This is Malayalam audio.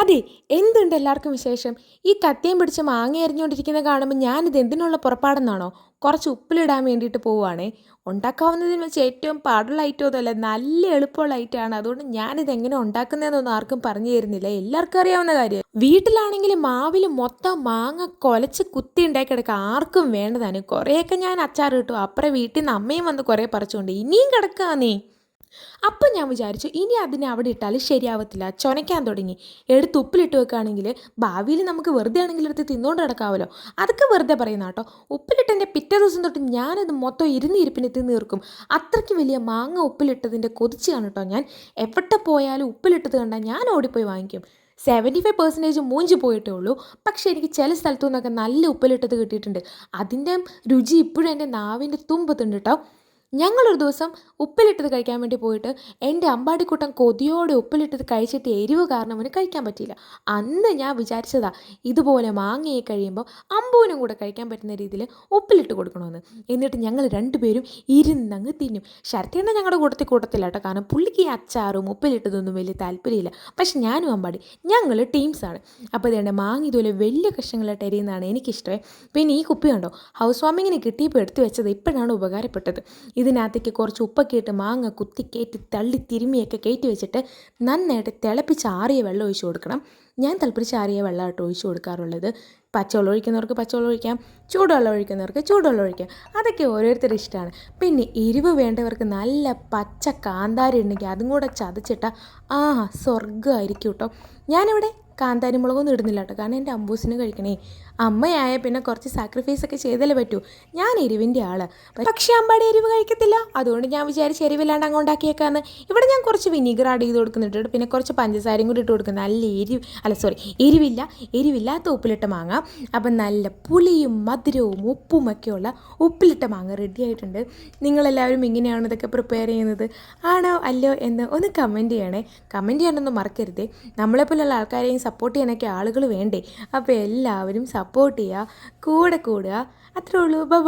അതെ എന്തുണ്ട് എല്ലാവർക്കും വിശേഷം? ഈ കത്തിയും പിടിച്ച് മാങ്ങ എറിഞ്ഞുകൊണ്ടിരിക്കുന്നത് കാണുമ്പോൾ ഞാനിത് എന്തിനുള്ള പുറപ്പാടെന്നാണോ? കുറച്ച് ഉപ്പിലിടാൻ വേണ്ടിയിട്ട് പോവുകയാണേ ഉണ്ടാക്കാവുന്നതിന് വെച്ച് ഏറ്റവും പാടുള്ള ഐറ്റം ഒന്നുമല്ല നല്ല എളുപ്പമുള്ള ഐറ്റമാണ് അതുകൊണ്ട് ഞാനിത് എങ്ങനെ ഉണ്ടാക്കുന്നതെന്നൊന്നും ആർക്കും പറഞ്ഞു തരുന്നില്ല. എല്ലാവർക്കും അറിയാവുന്ന കാര്യം. വീട്ടിലാണെങ്കിൽ മാവിൽ മൊത്തം മാങ്ങ കൊലച്ച് കുത്തി ഉണ്ടാക്കി കിടക്കുക ആർക്കും വേണ്ടതാണ്. കുറേയൊക്കെ ഞാൻ അച്ചാർ കിട്ടും അപ്പുറം വീട്ടിൽ നിന്ന് അമ്മയും വന്ന് കുറേ പറിച്ചുകൊണ്ട് ഇനിയും കിടക്കുക നീ അപ്പം ഞാൻ വിചാരിച്ചു ഇനി അതിനെ അവിടെ ഇട്ടാൽ ശരിയാവത്തില്ല. ചൊനയ്ക്കാൻ തുടങ്ങി. എടുത്ത് ഉപ്പിലിട്ട് വെക്കുകയാണെങ്കിൽ ഭാവിയിൽ നമുക്ക് വെറുതെ ആണെങ്കിൽ എടുത്ത് തിന്നുകൊണ്ട് കിടക്കാമല്ലോ അതൊക്കെ വെറുതെ പറയുന്ന കേട്ടോ. ഉപ്പിലിട്ടതിന്റെ പിറ്റേ ദിവസം തൊട്ട് ഞാനത് മൊത്തം ഇരുന്ന് ഇരിപ്പിന് തിന്ന് തീർക്കും. അത്രയ്ക്ക് വലിയ മാങ്ങ ഉപ്പിലിട്ടതിന്റെ കൊതിച്ചാണ് കേട്ടോ ഞാൻ. എവിടെ പോയാലും ഉപ്പിലിട്ടത് കണ്ടാൽ ഞാൻ ഓടിപ്പോയി വാങ്ങിക്കും. സെവന്റി ഫൈവ് പെർസെന്റേജ് മൂഞ്ചി പോയിട്ടേ ഉള്ളൂ. പക്ഷേ എനിക്ക് ചില സ്ഥലത്തു നിന്നൊക്കെ നല്ല ഉപ്പിലിട്ടത് കിട്ടിയിട്ടുണ്ട്. അതിന്റെ രുചി ഇപ്പോഴും എന്റെ നാവിന്റെ തുമ്പത്തുണ്ട് കേട്ടോ. ഞങ്ങളൊരു ദിവസം ഉപ്പിലിട്ടത് കഴിക്കാൻ വേണ്ടി പോയിട്ട് എന്റെ അമ്പാടിക്കുട്ടൻ കൊതിയോടെ ഉപ്പിലിട്ടത് കഴിച്ചിട്ട് എരിവ് കാരണം അവന് കഴിക്കാൻ പറ്റിയില്ല. അന്ന് ഞാൻ വിചാരിച്ചതാ ഇതുപോലെ മാങ്ങയെ കഴിയുമ്പോൾ അമ്പൂനും കൂടെ കഴിക്കാൻ പറ്റുന്ന രീതിയിൽ ഉപ്പിലിട്ട് കൊടുക്കണമെന്ന്. എന്നിട്ട് ഞങ്ങൾ രണ്ടുപേരും ഇരുന്നങ്ങ് തിന്നും. ശരത്തേണ്ണ ഞങ്ങളുടെ കൂട്ടത്തിൽ കൂട്ടത്തില്ല കേട്ടോ. കാരണം പുള്ളിക്ക് ഈ അച്ചാറും ഉപ്പിലിട്ടതൊന്നും വലിയ താല്പര്യമില്ല. പക്ഷെ ഞാനും അമ്പാടി ഞങ്ങൾ ടീംസാണ് അപ്പോൾ ഇതേണ്ട മാങ്ങ ഇതുപോലെ വലിയ കഷ്ണങ്ങളായിട്ട് എരിയുന്നതാണ് എനിക്കിഷ്ടമേ. പിന്നെ ഈ കുപ്പി കണ്ടോ ഹൗസ് വാമിങ്ങിനെ കിട്ടിയപ്പോൾ എടുത്തു വെച്ചത് ഇപ്പോഴാണ് ഉപകാരപ്പെട്ടത്. ഇതിനകത്തേക്ക് കുറച്ച് ഉപ്പൊക്കെ ഇട്ട് മാങ്ങ കുത്തി കയറ്റി തള്ളി തിരുമിയൊക്കെ കയറ്റി വെച്ചിട്ട് നന്നായിട്ട് തിളപ്പിച്ച് ആറിയ വെള്ളം ഒഴിച്ചു കൊടുക്കണം. ഞാൻ തിളപ്പിച്ച് ആറിയ വെള്ളമായിട്ട് ഒഴിച്ചു കൊടുക്കാറുള്ളത്. പച്ചവെള്ളം ഒഴിക്കുന്നവർക്ക് പച്ചവെള്ളം ഒഴിക്കാം ചൂടുവെള്ളം ഒഴിക്കുന്നവർക്ക് ചൂടുവെള്ളം ഒഴിക്കാം. അതൊക്കെ ഓരോരുത്തരുടെ ഇഷ്ടമാണ്. പിന്നെ എരിവ് വേണ്ടവർക്ക് നല്ല പച്ച കാന്താരി ഉണ്ടെങ്കിൽ അതും കൂടെ ചതച്ചിട്ടാൽ ആ സ്വർഗമായിരിക്കും കേട്ടോ ഞാനിവിടെ കാന്താരി മുളകൊന്നും ഇടുന്നില്ല കേട്ടോ. കാരണം എന്റെ അമ്പൂസിന് കഴിക്കണേ. അമ്മയായ പിന്നെ കുറച്ച് സാക്രിഫൈസ് ഒക്കെ ചെയ്തല്ലേ പറ്റൂ. ഞാൻ എരിവിന്റെ ആൾ. പക്ഷേ അമ്പാടി എരിവ് കഴിക്കത്തില്ല. അതുകൊണ്ട് ഞാൻ വിചാരിച്ച് എരിവില്ലാണ്ട് അങ്ങ് ഉണ്ടാക്കിയേക്കാന്ന്. ഇവിടെ ഞാൻ കുറച്ച് വിനീഗർ ആഡ് ചെയ്ത് കൊടുക്കുന്നുണ്ട് പിന്നെ കുറച്ച് പഞ്ചസാരയും കൂടി ഇട്ട് കൊടുക്കുന്നത് നല്ല എരിവ് അല്ല സോറി എരിവില്ല എരിവില്ലാത്ത ഉപ്പിലിട്ട മാങ്ങ. അപ്പം നല്ല പുളിയും മധുരവും ഉപ്പും ഒക്കെയുള്ള ഉപ്പിലിട്ട മാങ്ങ റെഡി ആയിട്ടുണ്ട്. നിങ്ങളെല്ലാവരും ഇങ്ങനെയാണ് ഇതൊക്കെ പ്രിപ്പയർ ചെയ്യുന്നത്? ആണോ അല്ലോ എന്ന് ഒന്ന് കമന്റ് ചെയ്യണേ. കമന്റ് ചെയ്യാനൊന്നും മറക്കരുതേ. നമ്മളെപ്പോലുള്ള ആൾക്കാരെയും സപ്പോർട്ട് ചെയ്യാനൊക്കെ ആളുകൾ വേണ്ടേ? അപ്പോൾ എല്ലാവരും സപ്പോർട്ട് ചെയ്യുക കൂടെ കൂടുക. അത്രേ ഉള്ളൂ. ബൈ